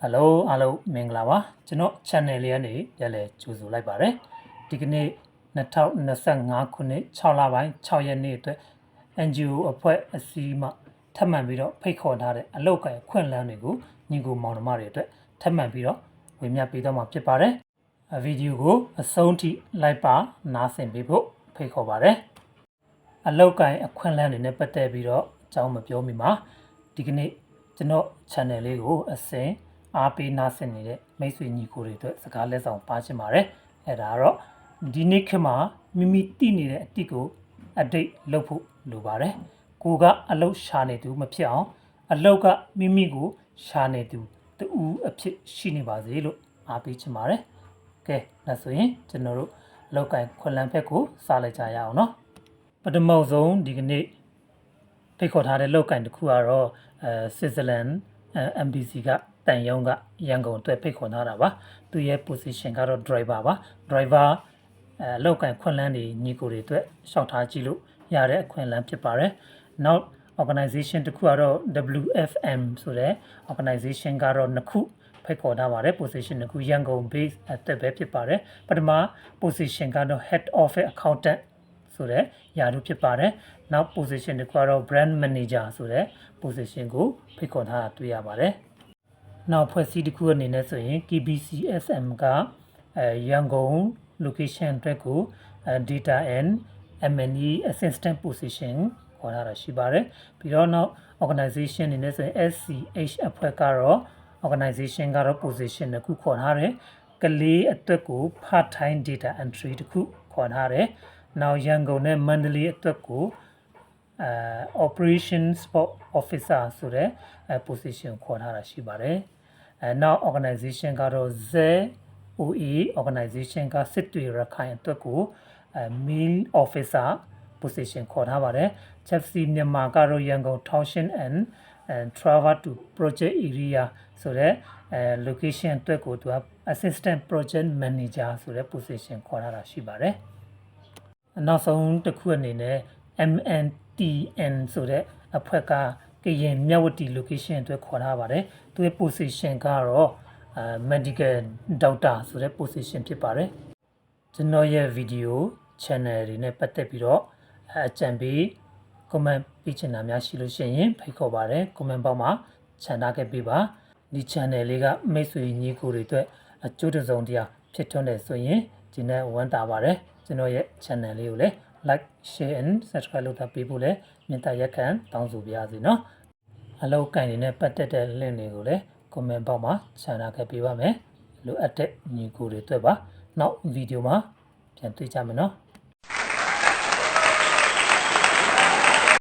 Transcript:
ဟယ်လိုအားလုံးမင်္ဂလာပါကျွန်တော် channel လေးကနေပြန်လည်ကြိုဆိုလိုက်ပါတယ်ဒီကနေ့2025ခုနှစ်6လပိုင်း6ရက်နေ့အတွက် NGO အဖွဲ့အစည်းမှထပ်မံပြီးတော့ဖိတ်ခေါ်ထားတဲ့အလောက်ကိုင်ခွင့်လန်းတွေကိုညီကိုမောင်နှမတွေအတွက်ထပ်မံပြီးတော့ဝေမျှပေးတော့မှာဖြစ်ပါတယ်ဗီဒီယိုကိုအဆုံးထိလိုက်ပါနားဆင်ပေးဖို့ဖိတ်ခေါ်ပါတယ်အလောက်ကိုင်းအခွင့်အလမ်းတွေနဲ့ပတ်သက်ပြီးတော့အကြောင်းမပြောမိမှာဒီကနေ့ကျွန်တော် channel လေးကိုအစဉ် အားပေးနာဆင်နေတဲ့မိတ်ဆွေညီကိုတွေအတွက်စကားလက်ဆောင်ပါချင်ပါတယ်အဲ့ဒါကတော့ဒီနေ့ခေတ်မှာမိမိတည်နေတဲ့အတိတ်ကိုအတိတ်လုပ်ဖို့လိုပါတယ်ကိုကအလောက်ရှာနေသူမဖြစ်အောင်အလောက်ကမိမိကိုရှာနေသူတူအဖြစ်ရှိနေပါစေလို့အားပေးချင်ပါတယ်ကဲဒါဆိုရင်ကျွန်တော်တို့အလောက်ကိုင်းခွန်လန်းဖက်ကိုစလိုက်ကြရအောင်နော်ပထမဆုံးဒီကနေ့ဖိတ်ခေါ်ထားတဲ့လောက်ကင်တစ်ခုကတော့အဲဆွစ်ဇာလန်အဲ MBC ကတန်ယုံကရန်ကုန်အတွက်ဖိတ်ခေါ်ထားတာပါသူရဲ့ position ကတော့ driver ပါ driver အဲလောက်ကင်ခွင့်လန်းတွေညီကိုတွေအတွက်ရှောက်ထားကြည့်လို့ရတဲ့အခွင့်အလမ်းဖြစ်ပါတယ်နောက် organization တစ်ခုကတော့ WFM ဆိုတဲ့ organization ကတော့နှစ်ခုဖိတ်ခေါ်ထားပါတယ် position တစ်ခုရန်ကုန် base အတွက်ပဲဖြစ်ပါတယ်ပထမ position ကတော့ head office accountant ဆိုတဲ့ယာတို့ဖြစ်ပါတယ်။နောက် position တစ်ခုကတော့ brand manager ဆိုတဲ့ position ကိုဖိတ်ခေါ်ထားတာတွေ့ရပါတယ်။နောက်ဖွဲ့စည်းတစ်ခုအနေနဲ့ဆိုရင် KBCSM ကအဲရန်ကုန် location အတွက်ကိုအဲ data and M&E assistant position ခေါ်ထားတာရှိပါတယ်။ပြီးတော့နောက် organization အနေနဲ့ဆိုရင် SCH အဖွဲ့ကတော့ organization ကတော့ position တစ်ခုခေါ်ထားတယ်။ကလေးအတွက်ကို part time data entry တစ်ခုခေါ်ထားတယ်။ နောက်ရန်ကုန်နဲ့မန္တလေးအတွက်ကိုအဲ operation sport officer ဆိုတဲ့အဲ position ခေါ်ထားတာရှိပါတယ်။အဲနောက် organization ကတော့ ZOE organization ကစစ်တွေရခိုင်အတွက်ကိုအဲ meal officer position ခေါ်ထားပါတယ်။ Chelsea မြန်မာကတော့ရန်ကုန် Township and and travel to project area ဆိုတဲ့အဲ location အတွက်ကိုသူက assistant project manager ဆိုတဲ့ position ခေါ်ထားတာရှိပါတယ်။ နောက်ဆုံးတစ်ခုအနေနဲ့ MNTN ဆိုတဲ့အဖွဲ့ကကရင်မြဝတီ location အတွက်ခေါ်ထားပါတယ်။သူရဲ့ position ကတော့အဲ medical doctor ဆိုတဲ့ position ဖြစ်ပါတယ်။ကျွန်တော်ရဲ့ video channel တွေနဲ့ပတ်သက်ပြီးတော့အဲအကြံပေး comment ပေးချင်တာများရှိလို့ရှိရင်ဖိတ်ခေါ်ပါတယ် comment ပေါက်မှာခြံထားခဲ့ပေးပါဒီ channel လေးကမိတ်ဆွေညီကိုတွေအတွက်အကျိုးတစ်စုံတရာဖြစ်ထွန်းတယ်ဆိုရင်ဒီနေ့ဝမ်းသာပါတယ် ကျွန်တော်ရဲ့ channel လေးကိုလည်း like share and subscribe လုပ်တာပေးဖို့လည်းမြတ်တရက်ခံတောင်းဆိုပါရစေနော်အလောက်ကန်နေနဲ့ပတ်သက်တဲ့ link တွေကိုလည်း comment ပေါက်မှာခြံထားခဲ့ပေးပါမယ်လိုအပ်တဲ့ညီကိုတွေအတွက်ပါနောက်ဗီဒီယိုမှာပြန်တွေ့ကြမယ်နော်